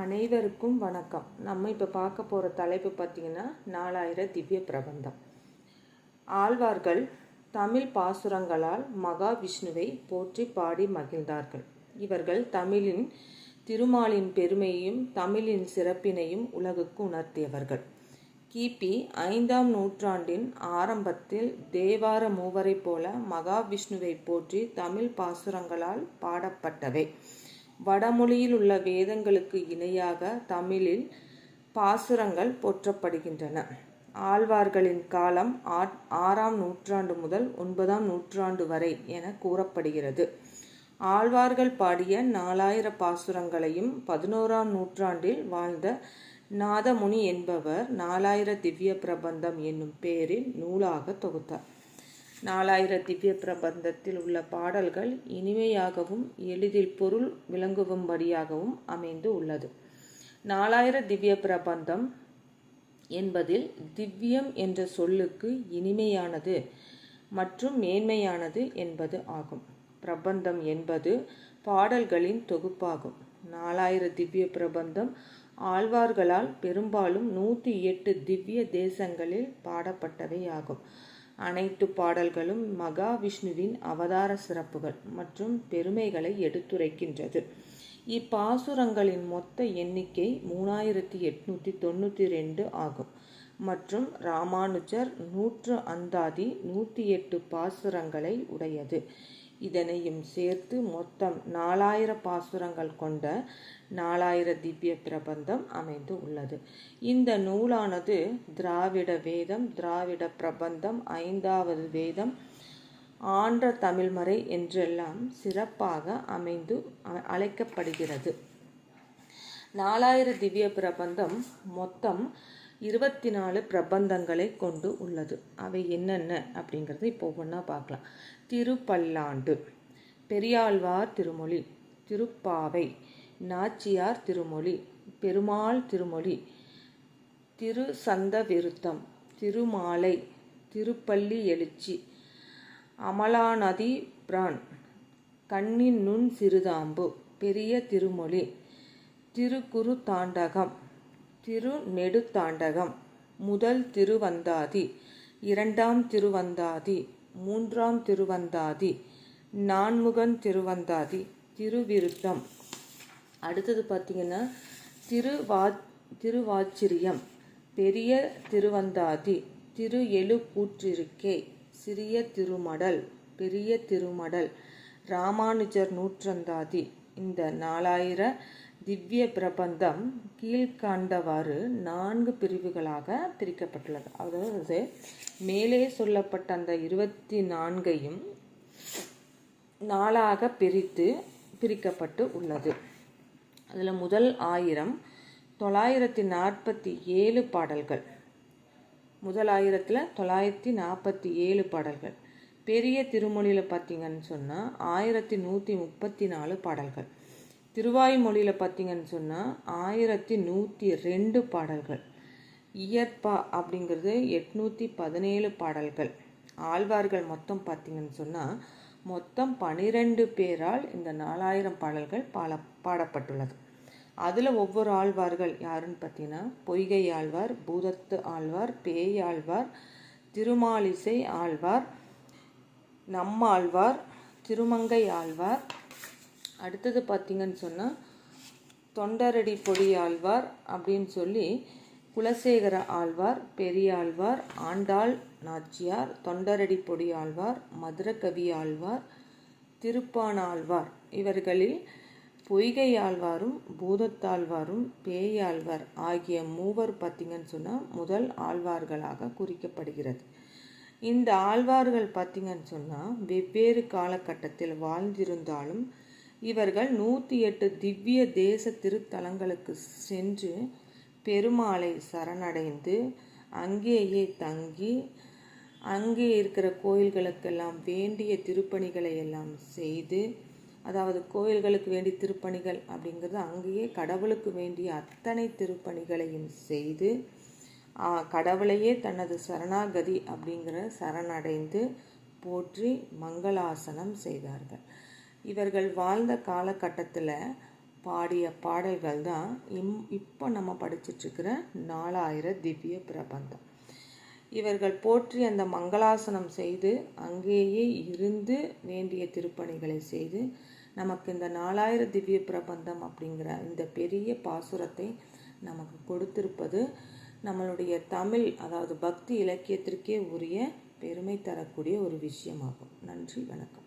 அனைவருக்கும் வணக்கம். நம்ம இப்போ பார்க்க போகிற தலைப்பு பார்த்திங்கன்னா நாலாயிர திவ்ய பிரபந்தம். ஆழ்வார்கள் தமிழ் பாசுரங்களால் மகாவிஷ்ணுவை போற்றி பாடி மகிழ்ந்தார்கள். இவர்கள் தமிழின் திருமாலின் பெருமையையும் தமிழின் சிறப்பினையும் உலகுக்கு உணர்த்தியவர்கள். கிபி ஐந்தாம் நூற்றாண்டின் ஆரம்பத்தில் தேவார மூவரைப் போல மகாவிஷ்ணுவை போற்றி தமிழ் பாசுரங்களால் பாடப்பட்டவை. வடமொழியில் உள்ள வேதங்களுக்கு இணையாக தமிழில் பாசுரங்கள் போற்றப்படுகின்றன. ஆழ்வார்களின் காலம் ஆறாம் நூற்றாண்டு முதல் ஒன்பதாம் நூற்றாண்டு வரை என கூறப்படுகிறது. ஆழ்வார்கள் பாடிய நாலாயிர பாசுரங்களையும் பதினோராம் நூற்றாண்டில் வாழ்ந்த நாதமுனி என்பவர் நாலாயிர திவ்ய பிரபந்தம் என்னும் பெயரில் நூலாக தொகுத்தார். நாலாயிர திவ்ய பிரபந்தத்தில் உள்ள பாடல்கள் இனிமையாகவும் எளிதில் பொருள் விளங்கும்படியாகவும் அமைந்து உள்ளது. நாலாயிர திவ்ய பிரபந்தம் என்பதில் திவ்யம் என்ற சொல்லுக்கு இனிமையானது மற்றும் மேன்மையானது என்பது ஆகும். பிரபந்தம் என்பது பாடல்களின் தொகுப்பாகும். நாலாயிர திவ்ய பிரபந்தம் ஆழ்வார்களால் பெரும்பாலும் நூற்றி எட்டு திவ்ய தேசங்களில் பாடப்பட்டவை ஆகும் அனைத்து பாடல்களும் மகாவிஷ்ணுவின் அவதார சிறப்புகள் மற்றும் பெருமைகளை எடுத்துரைக்கின்றது. இப்பாசுரங்களின் மொத்த எண்ணிக்கை மூணாயிரத்தி எட்நூற்றி தொண்ணூற்றி ரெண்டு ஆகும். மற்றும் ராமானுஜர் நூற்று அந்தாதி நூற்றி எட்டு பாசுரங்களை உடையது. இதனையும் சேர்த்து மொத்தம் நாலாயிர பாசுரங்கள் கொண்ட நாலாயிர திவ்ய பிரபந்தம் அமைந்து உள்ளது. இந்த நூலானது திராவிட வேதம் திராவிட பிரபந்தம் ஐந்தாவது வேதம் ஆன்ற தமிழ்மறை என்றெல்லாம் சிறப்பாக அமைந்து அழைக்கப்படுகிறது. நாலாயிர திவ்ய பிரபந்தம் மொத்தம் இருபத்தி நாலு பிரபந்தங்களை கொண்டு உள்ளது. அவை என்னென்ன அப்படிங்கிறது இப்போ ஒவ்வொன்றா பார்க்கலாம். திருப்பல்லாண்டு பெரியாழ்வார் திருமொழி திருப்பாவை நாச்சியார் திருமொழி பெருமாள் திருமொழி திரு சந்த விருத்தம் திருமாலை திருப்பள்ளி எழுச்சி அமலாநதி பிரான் கண்ணின் நுண் சிறுதாம்பு பெரிய திருமொழி திருக்குறு தாண்டகம் திரு நெடுத்தாண்டகம் முதல் திருவந்தாதி. இரண்டாம் திருவந்தாதி. மூன்றாம் திருவந்தாதி. நான்முகன் திருவந்தாதி. திருவிருத்தம். அடுத்தது பார்த்திங்கன்னா திருவா திருவாச்சிரியம். பெரிய திருவந்தாதி. திரு எழுக்கூற்றிருக்கே சிறிய திருமடல். பெரிய திருமடல். ராமானுஜர் நூற்றந்தாதி. இந்த நாலாயிர திவ்ய பிரபந்தம் கீழ்காண்டவாறு நான்கு பிரிவுகளாக பிரிக்கப்பட்டுள்ளது. அதாவது மேலே சொல்லப்பட்ட அந்த இருபத்தி நான்கையும் நாளாக பிரித்து பிரிக்கப்பட்டு உள்ளது. அதில் முதல் ஆயிரம் தொள்ளாயிரத்தி நாற்பத்தி ஏழு பாடல்கள். முதல் ஆயிரத்தில் தொள்ளாயிரத்தி நாற்பத்தி ஏழு பாடல்கள். பெரிய திருமொழியில் பார்த்தீங்கன்னு சொன்னால் ஆயிரத்தி நூற்றி முப்பத்தி நாலு பாடல்கள். திருவாய்மொழியில் பார்த்தீங்கன்னு சொன்னால் ஆயிரத்தி நூற்றி ரெண்டு பாடல்கள். இயற்பா அப்படிங்கிறது எட்நூற்றி பதினேழு பாடல்கள். ஆழ்வார்கள் மொத்தம் பார்த்தீங்கன்னு சொன்னால் மொத்தம் பனிரெண்டு பேரால் இந்த நாலாயிரம் பாடல்கள் பாட பாடப்பட்டுள்ளது. அதில் ஒவ்வொரு ஆழ்வார்கள் யாருன்னு பார்த்தீங்கன்னா பொய்கை ஆழ்வார் பூதத்து ஆழ்வார் பேய் ஆழ்வார் திருமாலிசை ஆழ்வார் நம்மாழ்வார் திருமங்கை ஆழ்வார் அடுத்தது பார்த்திங்கன்னு சொன்னால் தொண்டரடி பொடி ஆழ்வார் அப்படின்னு சொல்லி குலசேகர ஆழ்வார் பெரியாழ்வார் ஆண்டாள் நாச்சியார் தொண்டரடி பொடி ஆழ்வார் மதுரகவி ஆழ்வார் திருப்பானாழ்வார் இவர்களில் பொய்கை ஆழ்வாரும் பூதத்தாழ்வாரும் பேயாழ்வார் ஆகிய மூவர் பார்த்திங்கன்னு சொன்னால் முதல் ஆழ்வார்களாக குறிக்கப்படுகிறது. இந்த ஆழ்வார்கள் பார்த்திங்கன்னு சொன்னால் வெவ்வேறு காலகட்டத்தில் வாழ்ந்திருந்தாலும் இவர்கள் நூற்றி எட்டு திவ்ய தேச திருத்தலங்களுக்கு சென்று பெருமாளை சரணடைந்து அங்கேயே தங்கி அங்கே இருக்கிற கோயில்களுக்கெல்லாம் வேண்டிய திருப்பணிகளை எல்லாம் செய்து அதாவது கோயில்களுக்கு வேண்டிய திருப்பணிகள் அப்படிங்கிறது அங்கேயே கடவுளுக்கு வேண்டிய அத்தனை திருப்பணிகளையும் செய்து கடவுளையே தனது சரணாகதி அப்படிங்கிற சரணடைந்து போற்றி மங்களாசனம் செய்தார்கள். இவர்கள் வாழ்ந்த காலகட்டத்தில் பாடிய பாடல்கள் தான் இம் இப்போ நம்ம படிச்சிட்ருக்கிற நாலாயிர திவ்ய பிரபந்தம். இவர்கள் போற்றி அந்த மங்களாசனம் செய்து அங்கேயே இருந்து வேண்டிய திருப்பணிகளை செய்து நமக்கு இந்த நாலாயிர திவ்ய பிரபந்தம் அப்படிங்கிற இந்த பெரிய பாசுரத்தை நமக்கு கொடுத்திருப்பது நம்மளுடைய தமிழ் அதாவது பக்தி இலக்கியத்திற்கே உரிய பெருமை தரக்கூடிய ஒரு விஷயமாகும். நன்றி வணக்கம்.